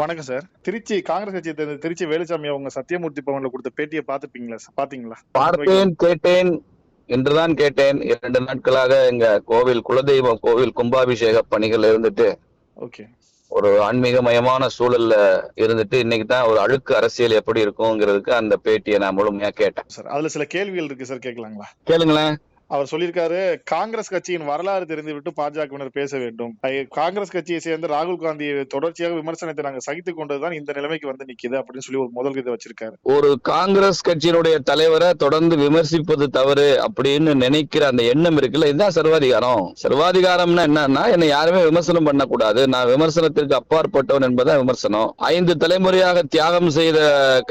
வணக்கம் சார். திருச்சி காங்கிரஸ் கட்சியை சேர்ந்த திருச்சி வேலுசாமி அவங்க சத்தியமூர்த்தி பவன்ல கொடுத்த பேட்டியை பாத்துப்பீங்களா பாத்தீங்களா பார்த்தேன் கேட்டேன் என்றுதான் கேட்டேன். இரண்டு நாட்களாக எங்க கோவில் குலதெய்வ கோவில் கும்பாபிஷேக பணிகள் இருந்துட்டு ஓகே. ஒரு ஆன்மீகமயமான சூழல்ல இருந்துட்டு இன்னைக்கு தான் ஒரு அழுக்கு அரசியல் எப்படி இருக்குங்கிறதுக்கு அந்த பேட்டியை நான் முழுமையா கேட்டேன். சார் அதுல சில கேள்விகள் இருக்கு சார் கேட்கலாங்களா? கேளுங்களேன். அவர் சொல்லியிருக்காரு காங்கிரஸ் கட்சியின் வரலாறு தெரிந்துவிட்டு பாஜகவினர் பேச வேண்டும். காங்கிரஸ் கட்சியை சேர்ந்த ராகுல் காந்தியை தொடர்ச்சியாக விமர்சனத்தை நாங்க சகித்துக் கொண்டதுதான் இந்த நிலைமைக்கு வந்து நிக்குது அப்படின்னு சொல்லி ஒரு முதல் இதை வச்சிருக்காரு. ஒரு காங்கிரஸ் கட்சியினுடைய தலைவரை தொடர்ந்து விமர்சிப்பது தவறு அப்படின்னு நினைக்கிற அந்த எண்ணம் இருக்குல்ல இதுதான் சர்வாதிகாரம். சர்வாதிகாரம்னா என்னன்னா என்னை யாருமே விமர்சனம் பண்ணக்கூடாது. நான் விமர்சனத்திற்கு அப்பாற்பட்டவன் என்பதான் விமர்சனம். ஐந்து தலைமுறையாக தியாகம் செய்த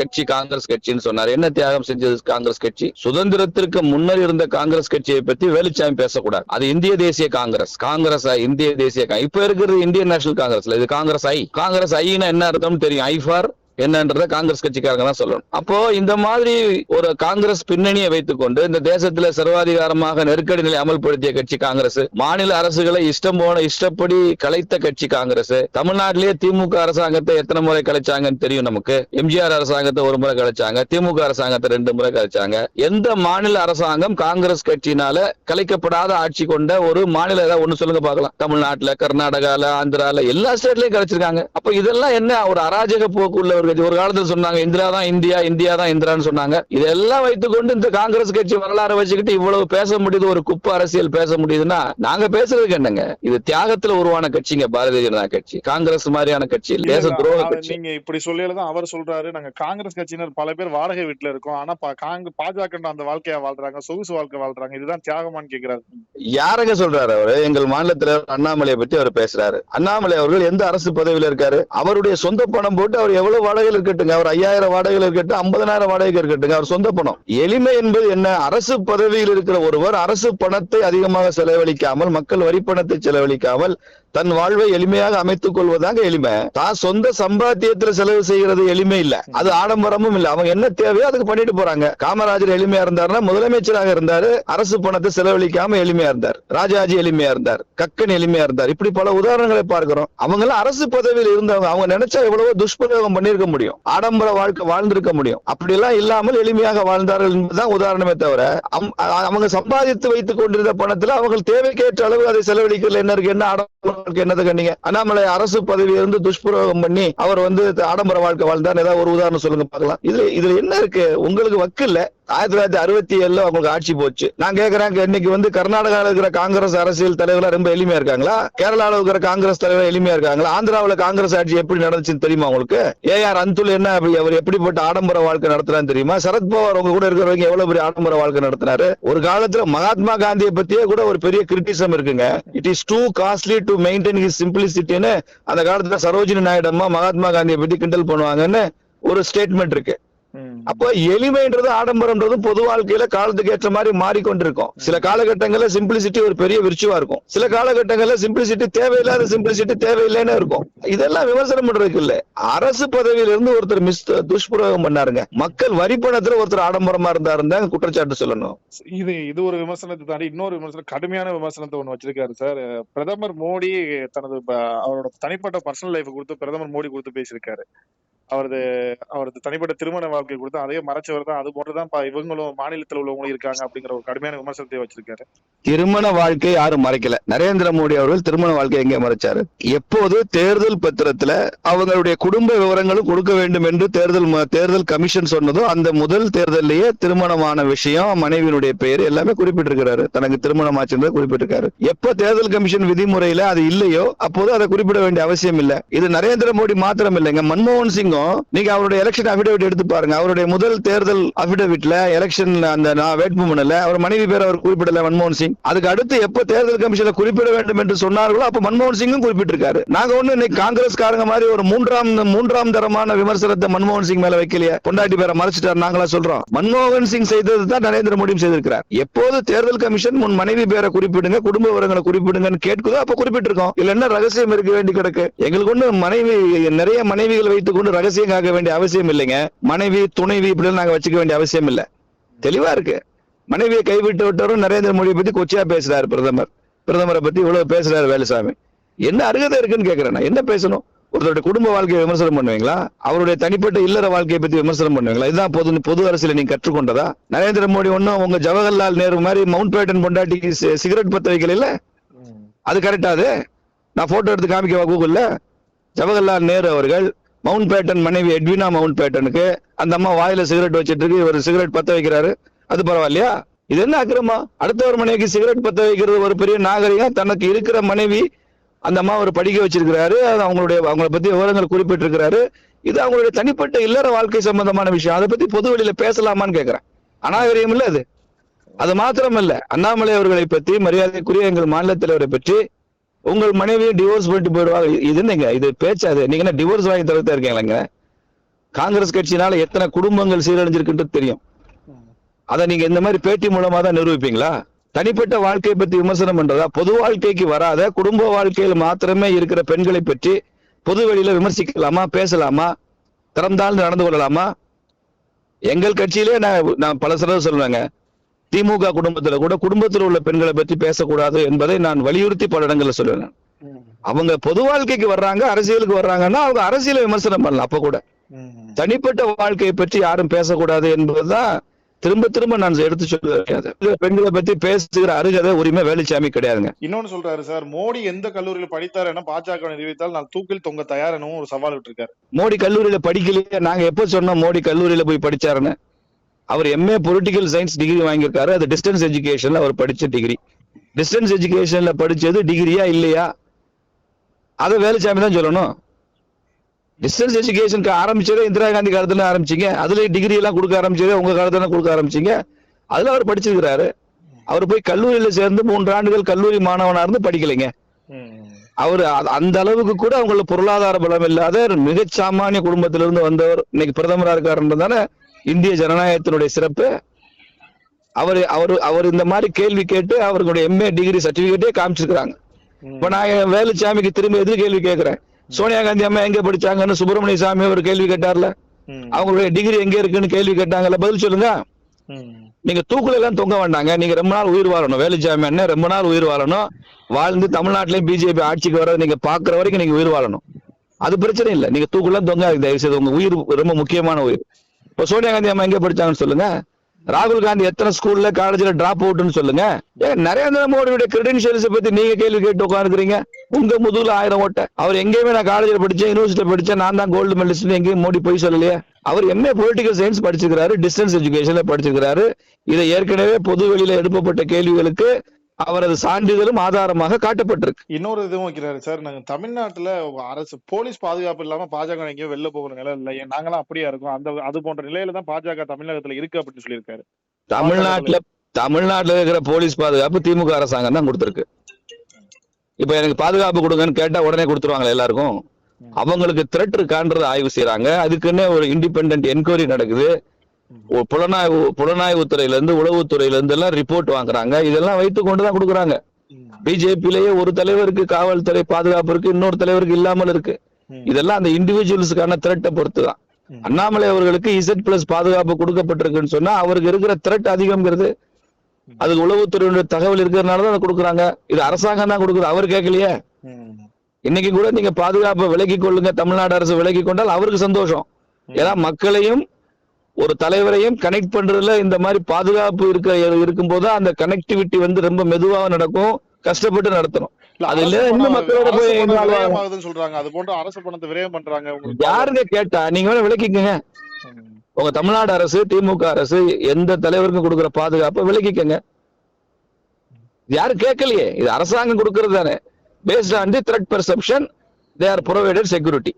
கட்சி காங்கிரஸ் கட்சின்னு சொன்னார். என்ன தியாகம் செஞ்சது காங்கிரஸ் கட்சி? சுதந்திரத்திற்கு முன்னர் இருந்த காங்கிரஸ் கட்சி கட்சியை பத்தி வேலுச்சாமி பேசக்கூடாது. அது இந்திய தேசிய காங்கிரஸ். காங்கிரஸ் இந்திய தேசிய இப்ப இருக்கிறது இந்தியன் நேஷனல் காங்கிரஸ்ல. இது காங்கிரஸ் ஐ. காங்கிரஸ் ஐனா என்ன அர்த்தம் தெரியும்? ஐ ஃபார் என்னன்றத காங்கிரஸ் கட்சிக்காரங்க தான் சொல்லணும். அப்போ இந்த மாதிரி ஒரு காங்கிரஸ் பின்னணியை வைத்துக்கொண்டு இந்த தேசத்துல சர்வாதிகாரமாக நெருக்கடி நிலை அமல்படுத்திய கட்சி காங்கிரஸ் மாநில அரசுகளை இஷ்டம் போன இஷ்டப்படி கலைத்த கட்சி காங்கிரஸ் தமிழ்நாட்டிலேயே திமுக அரசாங்கத்தை எத்தனை முறை கலைச்சாங்கன்னு தெரியும் நமக்கு? எம்ஜிஆர் அரசாங்கத்தை ஒரு முறை கலைச்சாங்க திமுக அரசாங்கத்தை ரெண்டு முறை கலைச்சாங்க. எந்த மாநில அரசாங்கம் காங்கிரஸ் கட்சியினால கலைக்கப்படாத ஆட்சி கொண்ட ஒரு மாநில ஏதாவது ஒண்ணு சொல்லுங்க பார்க்கலாம். தமிழ்நாட்டுல கர்நாடகால ஆந்திரால எல்லா ஸ்டேட்லயும் கலைச்சிருக்காங்க. அப்ப இதெல்லாம் என்ன ஒரு அராஜக போக்கு உள்ள ஒரு கட்சி ஒரு காலத்துல சொன்னாங்க இந்திரா தான் இந்தியா இந்தியா தான் இந்திரான்னு சொன்னாங்க. இதெல்லாம் வைத்துக்கொண்டு இந்த காங்கிரஸ் கட்சி வரலாறு வச்சுக்கிட்டு இவ்வளவு பேச முடியுது ஒரு குப்பை அரசியல் பேச முடியுதுன்னா நாங்க பேசுறதுக்கு என்னங்க? இது தியாகத்துல உருவான கட்சிங்க பாரதிய ஜனதா கட்சி. காங்கிரஸ் மாதிரியான கட்சி. தேச துரோக கட்சி. நீங்க இப்படி சொல்லியதான் அவர் சொல்றாரு. நாங்க காங்கிரஸ் கட்சியினர் பல பேர் வாடகை வீட்டுல இருக்கோம். ஆனா பாஜக அந்த வாழ்க்கையா வாழ்றாங்க சொகுசு வாழ்க்கை வாழ்றாங்க. இதுதான் தியாகமான்னு கேக்குறாரு. யாரங்க சொல்றாரு அவரு? எங்கள் மாநிலத்துல அண்ணாமலையை பத்தி அவர் பேசுறாரு. அண்ணாமலை அவர்கள் எந்த அரசு பதவியில இருக்காரு? அவருடைய சொந்த பணம் போட்டு அவர் எவ்வளவு வாடகையில் இருக்கட்டுங்க அவர் ஐயாயிரம் வாடகையில் இருக்கட்டும் ஐம்பதனாயிரம் வாடகைக்கு இருக்கட்டுங்க அவர் சொந்த பணம். எளிமை என்பது என்ன? அரசு பதவியில் இருக்கிற ஒருவர் அரசு பணத்தை அதிகமாக செலவழிக்காமல் மக்கள் வரி பணத்தை செலவழிக்காமல் தன் வாழ்வை எளிமையாக அமைத்துக் கொள்வதாங்க எளிமை. தான் சொந்த சம்பாத்தியத்துல செலவு செய்யறது எளிமை இல்ல. அது ஆடம்பரமும் இல்ல. அவங்க என்ன தேவையோ அதுக்கு பண்ணிட்டு போறாங்க. காமராஜர் எளிமையா இருந்தாருன்னா முதலமைச்சராக இருந்தாரு. அரசு பணத்தை செலவழிக்காம எளிமையா இருந்தார். ராஜாஜி எளிமையா இருந்தார். கக்கன் எளிமையா இருந்தார். இப்படி பல உதாரணங்களை பார்க்கிறோம். அவங்க எல்லாம் அரசு பதவியில் இருந்தவங்க. அவங்க நினைச்சா எவ்வளவோ துஷ்பிரயோகம் பண்ணிருக்க முடியும். ஆடம்பர வாழ்க்கை வாழ்ந்திருக்க முடியும். அப்படி எல்லாம் இல்லாமல் எளிமையாக வாழ்ந்தார்கள் என்பதுதான் உதாரணமே தவிர அவங்க சம்பாதித்து வைத்துக் கொண்டிருந்த பணத்துல அவங்க தேவைக்கேற்ற அளவு அதை செலவழிக்கல என்ன இருக்கு? என்ன ஆடம்பர வாழ்க்கை? என்னது கண்ணீங்க அண்ணாமலை அரசு பதவி இருந்து துஷ்பிரயோகம் பண்ணி அவர் வந்து ஆடம்பர வாழ்க்கை வாழ்ந்தார். ஏதாவது ஒரு உதாரணம் சொல்லுங்க பார்க்கலாம். இதுல இதுல என்ன இருக்கு? உங்களுக்கு வக்கு இல்ல ஆயிரத்தி தொள்ளாயிரத்தி அறுபத்தி ஏழுல அவங்களுக்கு ஆட்சி போச்சு. நான் கேக்குறேன் இன்னைக்கு வந்து கர்நாடகாவில் இருக்கிற காங்கிரஸ் அரசியல் தலைவர்களா ரொம்ப எளிமையா இருக்காங்களா? கேரளாவில் இருக்கிற காங்கிரஸ் தலைவர் எளிமையா இருக்காங்களா? ஆந்திராவில் காங்கிரஸ் ஆட்சி எப்படி நடந்துச்சுன்னு தெரியுமா உங்களுக்கு? ஏஆர் அந்துல் என்ன அப்படி அவர் எப்படிப்பட்ட ஆடம்பர வாழ்க்கை நடத்துறான்னு தெரியுமா? சரத்பவார் உங்க கூட இருக்கிறவங்க எவ்வளவு பெரிய ஆடம்பர வாழ்க்கை நடத்தினாரு? ஒரு காலத்துல மகாத்மா காந்தியை பத்தியே கூட ஒரு பெரிய கிரிட்டிசம் இருக்குங்க. It is too costly to maintain his சிம்பிளிசிட்டின்னு அந்த காலத்துல சரோஜினி நாயுடம்மா மகாத்மா காந்தியை பத்தி கிண்டல் பண்ணுவாங்கன்னு ஒரு ஸ்டேட்மெண்ட் இருக்கு. அப்போ எளிமைன்றது ஆடம்பரம்ன்றது பொது வாழ்க்கையில காலத்துக்கு ஏற்ற மாதிரி மாறிக்கொண்டிருக்கும். சில காலகட்டங்கள்ல சிம்பிளிசிட்டி ஒரு பெரிய விருச்சுவா இருக்கும். சில காலகட்டங்கள்ல சிம்பிளிசிட்டி தேவையில்லாத சிம்பிளிசிட்டி தேவையில்லைன்னு இருக்கும். இதெல்லாம் விமர்சனம் பண்றதுக்கு இல்ல. அரசு பதவியில இருந்து ஒருத்தர் மிஸ் துஷ்பிரயோகம் பண்ணாருங்க. மக்கள் வரி பணத்துல ஒருத்தர் ஆடம்பரமா இருந்தாருன்னு குற்றச்சாட்டு சொல்லணும். இது இது ஒரு விமர்சனத்தை தாண்டி இன்னொரு விமர்சனம் கடுமையான விமர்சனத்தை ஒண்ணு வச்சிருக்காரு சார். பிரதமர் மோடி தனது அவரோட தனிப்பட்ட பர்சனல் லைஃப் கொடுத்து பிரதமர் மோடி கொடுத்து பேசியிருக்காரு. அவரது அவரது தனிப்பட்ட திருமண வாழ்க்கை கொடுத்து அதையே மறைச்சவர் தான். அது போட்டுதான் இவங்களும் மாநிலத்தில் உள்ளவங்களும் இருக்காங்க அப்படிங்கிற ஒரு கடுமையான விமர்சனத்தை வச்சிருக்காரு. திருமண வாழ்க்கை யாரும் மறைக்கல. நரேந்திர மோடி அவர்கள் திருமண வாழ்க்கை எங்கே மறைச்சாரு? எப்போது தேர்தல் பத்திரத்துல அவங்களுடைய குடும்ப விவரங்களும் கொடுக்க வேண்டும் என்று தேர்தல் தேர்தல் கமிஷன் சொன்னதோ அந்த முதல் தேர்தலிலேயே திருமணமான விஷயம் மனைவியினுடைய பெயர் எல்லாமே குறிப்பிட்டிருக்கிறாரு. தனக்கு திருமணம் ஆச்சுன்றதை குறிப்பிட்டிருக்காரு. எப்ப தேர்தல் கமிஷன் விதிமுறையில அது இல்லையோ அப்போது அதை குறிப்பிட வேண்டிய அவசியம் இல்ல. இது நரேந்திர மோடி மாத்திரம் இல்லைங்க மன்மோகன் சிங்கும் நீங்க அவருடைய எலெக்ஷன் அபிடேவிட் எடுத்து பாருங்க. அவருடைய முதல் தேர்தல் அபிடவிட்ல எலெக்ஷன் அந்த வேட்புமனுல அவர் மனைவி பேர் அவர் குறிப்பிடல மன்மோகன் சிங். அதுக்கு அடுத்து எப்ப தேர்தல் கமிஷன்ல குறிப்பிட வேண்டும் என்று சொன்னார்களோ அப்ப மன்மோகன் சிங்கும் குறிப்பிட்டிருக்காரு. நாங்க ஒண்ணு இன்னைக்கு காங்கிரஸ்காரங்க மாதிரி ஒரு மூன்றாம் மூன்றாம் தரமான விமர்சனத்தை மன்மோகன் சிங் மேல வைக்கலையே. பொண்டாட்டி பேரை மறைச்சிட்டார் நாங்களா சொல்றோம். மன்மோகன் சிங் செய்தது தான் நரேந்திர மோடியும் செய்திருக்கிறார். எப்போது தேர்தல் கமிஷன் முன் மனைவி பேரை குறிப்பிடுங்க குடும்ப விவரங்களை குறிப்பிடுங்கன்னு கேட்குதோ அப்ப குறிப்பிட்டிருக்கோம். இல்ல என்ன ரகசியம் இருக்க வேண்டி கிடக்கு? எங்களுக்கு ஒண்ணு மனைவி நிறைய மனைவிகள் வைத்துக் கொண்டு ரகசியம் காக்க வேண்டிய அவசியம் இல்லைங்க. மனைவி துணை துணைவி இப்படி நாங்க வச்சுக்க வேண்டிய அவசியம் இல்ல. தெளிவா இருக்கு. மனைவியை கைவிட்டு விட்டவரும் நரேந்திர மோடியை பத்தி கொச்சையா பேசுறாரு பிரதமர். பிரதமரை பத்தி இவ்வளவு பேசுறாரு வேலுசாமி. என்ன அருகதை இருக்குன்னு கேக்குறேன் நான். என்ன பேசணும்? ஒருத்தருடைய குடும்ப வாழ்க்கையை விமர்சனம் பண்ணுவீங்களா? அவருடைய தனிப்பட்ட இல்லற வாழ்க்கையை பத்தி விமர்சனம் பண்ணுவீங்களா? இதுதான் பொது பொது அரசியல நீங்க கற்றுக்கொண்டதா? நரேந்திர மோடி ஒன்னும் உங்க ஜவஹர்லால் நேரு மாதிரி மவுண்ட் பேட்டன் பொண்டாட்டிக்கு சி- சிகரெட் பத்த வைக்கல இல்ல. அது கரெக்டா அது? நான் போட்டோ எடுத்து காமிக்கவா கூகுள்ல ஜவஹர்லால் நேரு அவர்கள் மவுண்ட் பேட்டன் மனைவி எட்வினா மவுண்ட் பேட்டனுக்கு அந்த அம்மா வாயில சிகரெட் வச்சிட்டு இருக்கு இவர் சிகரெட் பத்த வைக்கிறாரு. அது பரவாயில்லையா? இது என்ன அக்கிரமா அடுத்தவர் மனைவிக்கு சிகரெட் பத்த வைக்கிறது ஒரு பெரிய நாகரிகம் தனக்கு இருக்கிற மனைவி அந்த அம்மா ஒரு படிக்க வச்சிருக்கிறாரு. அது அவங்களுடைய அவங்கள பத்தி விவரங்கள் குறிப்பிட்டிருக்கிறாரு. இது அவங்களுடைய தனிப்பட்ட இல்லற வாழ்க்கை சம்பந்தமான விஷயம். அதை பத்தி பொது வெளியில பேசலாமான்னு கேட்கிறேன் அநாகரியம் இல்ல அது. அது மாத்திரம் இல்ல அண்ணாமலை அவர்களை பற்றி மரியாதைக்குரிய எங்கள் மாநில தலைவரை பற்றி உங்கள் மனைவியை டிவோர்ஸ் பண்ணிட்டு போயிடுவாங்க இது என்னங்க? இது பேச்சாது நீங்க என்ன டிவோர்ஸ் வாங்கி தவிர்த்து இருக்கீங்களாங்க? காங்கிரஸ் கட்சினால எத்தனை குடும்பங்கள் சீரழிஞ்சிருக்குன்றது தெரியும். அதை நீங்க இந்த மாதிரி பேட்டி மூலமா தான் நிரூபிப்பீங்களா? தனிப்பட்ட வாழ்க்கையை பற்றி விமர்சனம் பண்றதா? பொது வாழ்க்கைக்கு வராத குடும்ப வாழ்க்கையில் மாத்திரமே இருக்கிற பெண்களை பற்றி பொது வெளியில விமர்சிக்கலாமா? பேசலாமா? திறந்தாழ்ந்து நடந்து கொள்ளலாமா? எங்கள் கட்சியிலே நான் நான் பல சிலர் சொல்லுவேங்க. திமுக குடும்பத்துல கூட குடும்பத்தில் உள்ள பெண்களை பற்றி பேசக்கூடாது என்பதை நான் வலியுறுத்தி பல இடங்கள்ல சொல்லுவேன். அவங்க பொது வாழ்க்கைக்கு வர்றாங்க அரசியலுக்கு வர்றாங்கன்னா அவங்க அரசியலை விமர்சனம் பண்ணலாம் அப்ப கூட. தனிப்பட்ட வாழ்க்கையை பற்றி யாரும் பேசக்கூடாது என்பதுதான் திரும்ப திரும்ப நான் எடுத்து சொல்ல பெண்களை பத்தி பேசுகிற அருகதை உரிமை வேலுச்சாமி கிடையாதுங்க. இன்னொன்னு சொல்றாரு சார் மோடி எந்த கல்லூரியில படித்தார் என பாஜக நிரூபித்தால் நான் தூக்கில் தொங்க தயார் எனவும் ஒரு சவால் விட்டிருக்காரு. மோடி கல்லூரியில படிக்கலையே நாங்க எப்ப சொன்னோம் மோடி கல்லூரியில போய் படிச்சாருன்னு? அவர் எம்ஏ பொலிட்டிக்கல் சயின்ஸ் டிகிரி வாங்கியிருக்காரு. அது டிஸ்டன்ஸ் எஜுகேஷன்ல அவர் படிச்ச டிகிரி டிஸ்டன்ஸ் எஜுகேஷன்ல படிச்சது டிகிரியா இல்லையா? அதை வேலுச்சாமி தான் சொல்லணும். டிஸ்டன்ஸ் எஜுகேஷனுக்கு ஆரம்பிச்சதே இந்திரா காந்தி காலத்துல ஆரம்பிச்சீங்க. அதுல டிகிரி எல்லாம் கொடுக்க ஆரம்பிச்சதே உங்க காலத்துல கொடுக்க ஆரம்பிச்சீங்க. அதுல அவர் படிச்சிருக்கிறாரு. அவர் போய் கல்லூரியில சேர்ந்து மூன்று ஆண்டுகள் கல்லூரி மாணவனா இருந்து படிக்கலைங்க. அவர் அந்த அளவுக்கு கூட அவங்கள பொருளாதார பலம் இல்லாத மிகச் சாமானிய குடும்பத்திலிருந்து வந்தவர். இன்னைக்கு பிரதமரா இருக்காருன்றதானே இந்திய ஜனநாயகத்தினுடைய சிறப்பு. அவர் அவர் அவர் இந்த மாதிரி கேள்வி கேட்டு அவர்களுடைய எம்ஏ டிகிரி சர்டிபிகேட்டே காமிச்சிருக்காங்க ம். இப்ப நான் வேலுச்சாமிக்கு திரும்ப எதிர் கேள்வி கேட்கிறேன் சோனியா காந்தி அம்மா எங்க படிச்சாங்கன்னு சுப்பிரமணிய சாமி ஒரு கேள்வி கேட்டார்ல. அவங்களுடைய டிகிரி எங்க இருக்குன்னு கேள்வி கேட்டாங்கல்ல பதில் சொல்லுங்க. நீங்க தூக்குல எல்லாம் தொங்க வேண்டாங்க. நீங்க ரொம்ப நாள் உயிர் வாழணும். வேலுச்சாமி அண்ணன் ரொம்ப நாள் உயிர் வாழணும். வாழ்ந்து தமிழ்நாட்டிலயும் பிஜேபி ஆட்சிக்கு வர நீங்க பாக்குற வரைக்கும் நீங்க உயிர் வாழணும். அது பிரச்சனை இல்ல. நீங்க தூக்குல தொங்க தயவு செய்து உங்க உயிர் ரொம்ப முக்கியமான உயிர். இப்ப சோனியா காந்தி அம்மா எங்க படிச்சாங்கன்னு சொல்லுங்க? ராகுல் காந்தி எத்தனை ஸ்கூல்ல காலேஜ்ல டிராப் அவுட்னு சொல்லுங்க. ஏன் நரேந்திர மோடியுடைய கிரெடென்ஷியல்ஸ் பத்தி நீங்க கேள்வி கேட்டு உட்காந்துருக்கீங்க உங்க முதுகுல ஆயிரம் ஓட்ட. அவர் எங்கேயுமே நான் காலேஜ்ல படிச்சேன் யூனிவர்சிட்டியில படிச்சேன் நான் தான் கோல்டு மெடலிஸ்ட் எங்கேயும் மோடி போய் சொல்லலையே. அவர் எம்ஏ பொலிட்டிக்கல் சயின்ஸ் படிச்சிருக்கிறாரு டிஸ்டன்ஸ் எஜுகேஷன்ல படிச்சிருக்கிறாரு. இதை ஏற்கனவே பொது வெளியில எழுப்பப்பட்ட கேள்விகளுக்கு அவரது சான்றிதழும் ஆதாரமாக காட்டப்பட்டிருக்கு. இன்னொரு இதுவும் வைக்கிறாரு சார். நாங்க தமிழ்நாட்டுல அரசு போலீஸ் பாதுகாப்பு இல்லாம பாஜக எங்கேயோ வெளில போகிற நிலை இல்லை. நாங்களாம் அப்படியா இருக்கோம். அந்த அது போன்ற நிலையில தான் பாஜக தமிழகத்துல இருக்கு அப்படின்னு சொல்லியிருக்காரு. தமிழ்நாட்டுல தமிழ்நாட்டுல இருக்கிற போலீஸ் பாதுகாப்பு திமுக அரசாங்கம் தான் கொடுத்திருக்கு. இப்ப எனக்கு பாதுகாப்பு கொடுங்கன்னு கேட்டா உடனே கொடுத்துருவாங்க எல்லாருக்கும்? அவங்களுக்கு த்ரெட் இருக்கான்றத ஆய்வு செய்யறாங்க அதுக்குன்னே ஒரு இண்டிபெண்டன்ட் என்கொயரி நடக்குது. புலனாய்வு புலனாய்வு துறையில இருந்து உளவுத்துறையில இருந்து எல்லாம் ரிப்போர்ட் வாங்குறாங்க இதெல்லாம் வைத்து கொண்டு தான் கொடுக்குறாங்க. பிஜேபியிலேயே ஒரு தலைவருக்கு காவல்துறை பாதுகாப்பு இருக்கு இன்னொரு தலைவருக்கு இல்லாமல் இருக்கு. இதெல்லாம் அந்த இண்டிவிஜுவல்ஸுக்கான த்ரெட்டை பொறுத்து தான் ம். அண்ணாமலை அவர்களுக்கு இசட் பிளஸ் பாதுகாப்பு கொடுக்கப்பட்டிருக்குன்னு சொன்னா அவருக்கு இருக்கிற த்ரெட் அதிகம்ங்கிறது அதுக்கு உளவுத்துறையுடைய தகவல் இருக்கிறதுனால தான் அதை கொடுக்குறாங்க. இது அரசாங்கம் தான் கொடுக்குது. அவர் கேட்கலையே. இன்னைக்கு கூட நீங்க பாதுகாப்பை விலக்கி கொள்ளுங்க. தமிழ்நாடு அரசு விலக்கி கொண்டால் அவருக்கு சந்தோஷம். ஏன்னா மக்களையும் ஒரு தலைவரையும் கனெக்ட் பண்றதுல இந்த மாதிரி பாதுகாப்பு இருக்க இருக்கும்போது அந்த கனெக்டிவிட்டி வந்து ரொம்ப மெதுவாக நடக்கும் கஷ்டப்பட்டு நடத்தணும். யாருங்க கேட்டா நீங்க வேணா விலக்கிக்கங்க ம். உங்க தமிழ்நாடு அரசு திமுக அரசு எந்த தலைவருக்கும் கொடுக்குற பாதுகாப்பை விலக்கிக்கங்க யாரும் கேட்கலையே. இது அரசாங்கம் கொடுக்கறது தானே. Based on the threat perception they are provided security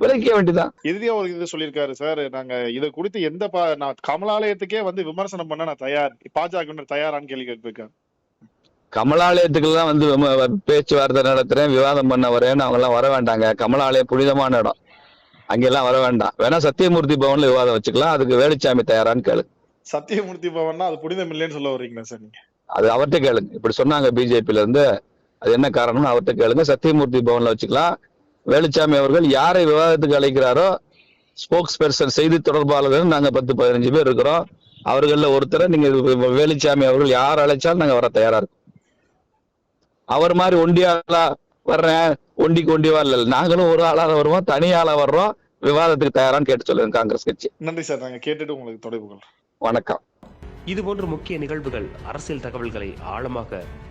விலக்கிக்க வேண்டியதான் இறுதியா ஒரு இது சொல்லியிருக்காரு சார். நாங்க இதை குறித்து எந்த பா- நான் கமலாலயத்துக்கே வந்து விமர்சனம் பண்ண நான் தயார் பாஜக தயாரான்னு கேள்வி கேட்டிருக்காரு கமலாலயத்துக்கெல்லாம் வந்து பேச்சுவார்த்தை நடத்துறேன் விவாதம் பண்ண வரேன்னு அவங்க எல்லாம் வர வேண்டாங்க. கமலாலயம் புனிதமான இடம். அங்கெல்லாம் வர வேண்டாம். வேணா சத்தியமூர்த்தி பவன்ல விவாதம் வச்சுக்கலாம். அதுக்கு வேலுச்சாமி தயாரான்னு கேளு. சத்தியமூர்த்தி பவன்னா அது புனிதம் இல்லைன்னு சொல்ல வர்றீங்களா சார் நீங்க? அது அவர்கிட்ட கேளுங்க. இப்படி சொன்னாங்க பிஜேபில இருந்து. அது என்ன காரணம்னு அவர்கிட்ட கேளுங்க. சத்தியமூர்த்தி பவன்ல வச்சுக்கலாம். வேலுச்சாமி அவர்கள் யாரை விவாதத்துக்கு அழைக்கிறாரோ ஸ்போக்ஸ் பர்சன் செய்தி தொடர்பாளர்கள் நாங்கள் பத்து பதினஞ்சு பேர் இருக்கிறோம். அவர்களில் ஒருத்தரை நீங்க வேலுச்சாமி அவர்கள் யார் அழைச்சாலும் நாங்கள் வர தயாரா இருக்கோம். அவர் மாதிரி ஒண்டியாளா வர்றேன் ஒண்டிக்கு ஒண்டிவா இல்லை நாங்களும் ஒரு ஆளாக வருவோம் தனி ஆளாக வர்றோம். விவாதத்துக்கு தயாரான்னு கேட்டு சொல்லுங்க காங்கிரஸ் கட்சி. நன்றி சார். நாங்க கேட்டுட்டு உங்களுக்கு தொடர்பு வணக்கம். இது போன்ற முக்கிய நிகழ்வுகள் அரசியல் தகவல்களை ஆழமாக